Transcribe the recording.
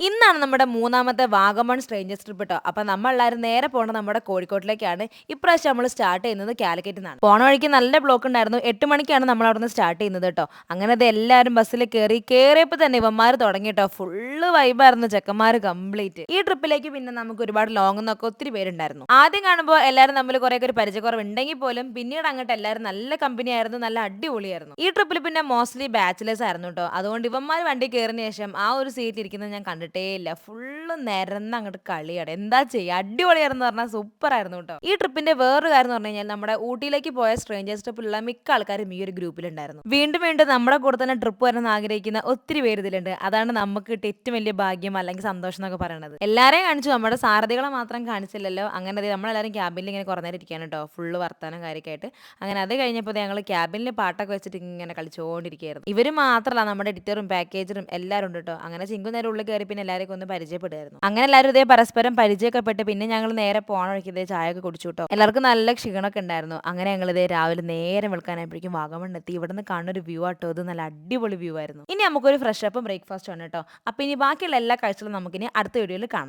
ഇന്നാണ് നമ്മുടെ മൂന്നാമത്തെ വാഗമൺ സ്ട്രേഞ്ചേഴ്സ് ട്രിപ്പ് കേട്ടോ അപ്പൊ നമ്മളെല്ലാവരും നേരെ പോണത് നമ്മുടെ കോഴിക്കോട്ടിലേക്കാണ്. ഇപ്രാവശ്യം നമ്മൾ സ്റ്റാർട്ട് ചെയ്യുന്നത് കാലിക്കറ്റിൽ നിന്നാണ്. പോണ വഴിക്ക് നല്ല ബ്ലോക്ക് ഉണ്ടായിരുന്നു. എട്ട് മണിക്കാണ് നമ്മൾ അവിടെ നിന്ന് സ്റ്റാർട്ട് ചെയ്യുന്നത് കേട്ടോ അങ്ങനെ അത് എല്ലാവരും ബസ്സിൽ കയറി കയറിയപ്പോൾ തന്നെ ഇവന്മാർ തുടങ്ങി കേട്ടോ ഫുള്ള് വൈബായിരുന്നു ചെക്കന്മാർ കംപ്ലീറ്റ് ഈ ട്രിപ്പിലേക്ക് പിന്നെ നമുക്ക് ഒരുപാട് ലോങ് എന്നൊക്കെ ഒത്തിരി പേരുണ്ടായിരുന്നു. ആദ്യം കാണുമ്പോൾ എല്ലാവരും തമ്മിൽ കുറെ ഒരു പരിചയക്കുറവ് ഉണ്ടെങ്കിൽ പോലും പിന്നീട് അങ്ങോട്ട് എല്ലാവരും നല്ല കമ്പനി ആയിരുന്നു നല്ല അടിപൊളിയായിരുന്നു. ഈ ട്രിപ്പിൽ പിന്നെ മോസ്റ്റ്ലി ബാച്ചിലേഴ്സ് ആയിരുന്നു കേട്ടോ അതുകൊണ്ട് ഇവന്മാർ വണ്ടി കയറിയ ശേഷം ആ ഒരു സീറ്റ് ഇരിക്കുന്നത് ഞാൻ കണ്ടിട്ടേ ഇല്ല. ഫുള്ള് നിരന്ന് അങ്ങോട്ട് കളിയാണ് എന്താ ചെയ്യുക അടിപൊളിയായിരുന്നു പറഞ്ഞാൽ സൂപ്പർ ആയിരുന്നു കേട്ടോ. ഈ ട്രിപ്പിന്റെ വേറൊരു കാര്യം എന്ന് പറഞ്ഞു കഴിഞ്ഞാൽ നമ്മുടെ ഊട്ടിയിലേക്ക് പോയ സ്ട്രേഞ്ചേഴ്സ് ട്രിപ്പിലുള്ള മിക്ക ആൾക്കാരും ഈ ഒരു ഗ്രൂപ്പിലുണ്ടായിരുന്നു വീണ്ടും വീണ്ടും നമ്മുടെ കൂടെ തന്നെ ട്രിപ്പ് വരാൻ ആഗ്രഹിക്കുന്ന ഒത്തിരി പേര് ഇതിലുണ്ട്. അതാണ് നമുക്ക് കിട്ടിയ ഏറ്റവും വലിയ ഭാഗ്യം അല്ലെങ്കിൽ സന്തോഷം എന്നൊക്കെ പറയുന്നത് എല്ലാരെയും കാണിച്ചു. നമ്മുടെ സാരഥികളെ മാത്രം കാണിച്ചില്ലല്ലോ. അങ്ങനെ നമ്മളെല്ലാവരും ക്യാബിനിൽ ഇങ്ങനെ കുറേ നേരം ഇരിക്കുകയാണ് കേട്ടോ. ഫുള്ള് വർത്താനം കാര്യമൊക്കെ അങ്ങനെ അത് കഴിഞ്ഞപ്പോൾ ഞങ്ങൾ ക്യാബിനിൽ പാട്ടൊക്കെ വെച്ചിട്ട് ഇങ്ങനെ കളിച്ചുകൊണ്ടിരിക്കുകയായിരുന്നു ഇവർ മാത്രമല്ല നമ്മുടെ എഡിറ്ററും പാക്കേജറും എല്ലാവരും ഉണ്ട് കേട്ടോ. അങ്ങനെ ചിങ്കു നേരം ഉള്ളിൽ കയറി പിന്നെ എല്ലാവരെയും ഒന്ന് പരിചയപ്പെടുമായിരുന്നു. അങ്ങനെ എല്ലാവരും ഇതേ പരസ്പരം പരിചയമൊക്കെ പിന്നെ ഞങ്ങൾ നേരെ പോണ വഴിക്ക് ഇതേ ചായ ഒക്കെ കുടിച്ചു കേട്ടോ എല്ലാവർക്കും നല്ല ക്ഷീണമൊക്കെ ഉണ്ടായിരുന്നു. അങ്ങനെ ഞങ്ങൾ ഇതേ രാവിലെ നേരെ വെളുക്കാനായപ്പോഴേക്കും വാഗമൺ എത്തി ഇവിടെ നിന്ന് കാണുന്ന ഒരു വ്യൂ ആട്ടോ. ഇത് നല്ല അടിപൊളി വ്യൂ ആയിരുന്നു. ഇനി നമുക്കൊരു ഫ്രഷ് അപ്പും ബ്രേക്ക്ഫാസ്റ്റ് ആണ് കേട്ടോ അപ്പൊ ഇനി ബാക്കിയുള്ള എല്ലാ കാഴ്ചകളും നമുക്കിനി അടുത്ത വീഡിയോയിൽ കാണാം.